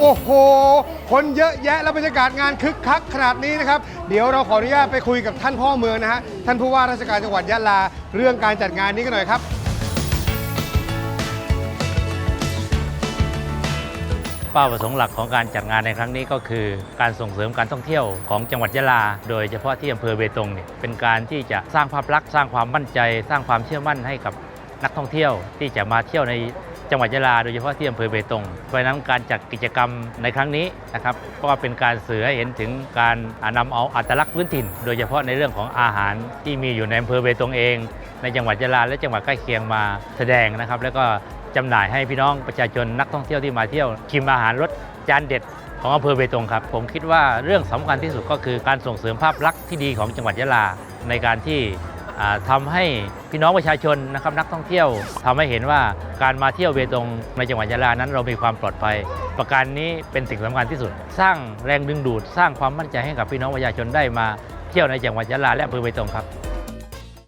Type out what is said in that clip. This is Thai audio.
โอ้โห คนเยอะแยะแล้วบรรยากาศงานคึกคักขนาดนี้นะครับ เดี๋ยวเราขออนุญาตไปคุยกับท่านพ่อเมืองนะฮะ ท่านผู้ว่าราชการจังหวัดยะลา เรื่องการจัดงานนี้กันหน่อยครับ เป้าประสงค์หลักของการจัดงานในครั้งนี้ก็คือ การส่งเสริมการท่องเที่ยวของจังหวัดยะลา โดยเฉพาะที่อำเภอเบตงเนี่ยเป็นการที่จะสร้างภาพลักษณ์สร้างความมั่นใจ สร้างความเชื่อมั่นให้กับนักท่องเที่ยวที่จะมาเที่ยวใน จังหวัดยะลาโดยเฉพาะที่อำเภอเบตงเพราะนั้นการจัดกิจกรรมในครั้งนี้นะครับก็เป็นการสื่อให้เห็นถึงการนำเอาอัตลักษณ์พื้นถิ่น โดยเฉพาะในเรื่องของอาหารที่มีอยู่ในอำเภอเบตงเอง ในจังหวัดยะลาและจังหวัดใกล้เคียงมาแสดงนะครับ แล้วก็จำหน่ายให้พี่น้องประชาชนนักท่องเที่ยวที่มาเที่ยวชิมอาหารรสจานเด็ดของอำเภอเบตงครับ ผมคิดว่าเรื่องสำคัญที่สุดก็คือการส่งเสริมภาพลักษณ์ที่ดีของจังหวัดยะลาในการที่ ทำาให้พี่น้องประชาชนนะครับนักท่องเที่ยวทำให้เห็นว่าการมาเที่ยวเบตงในจังหวัดยะลานั้นเรามีความปลอดภัย ประการนี้เป็นสิ่งสำคัญที่สุด สร้างแรงดึงดูด สร้างความมั่นใจให้กับพี่น้องประชาชนได้มาเที่ยวในจังหวัดยะลาและอำเภอเบตงครับ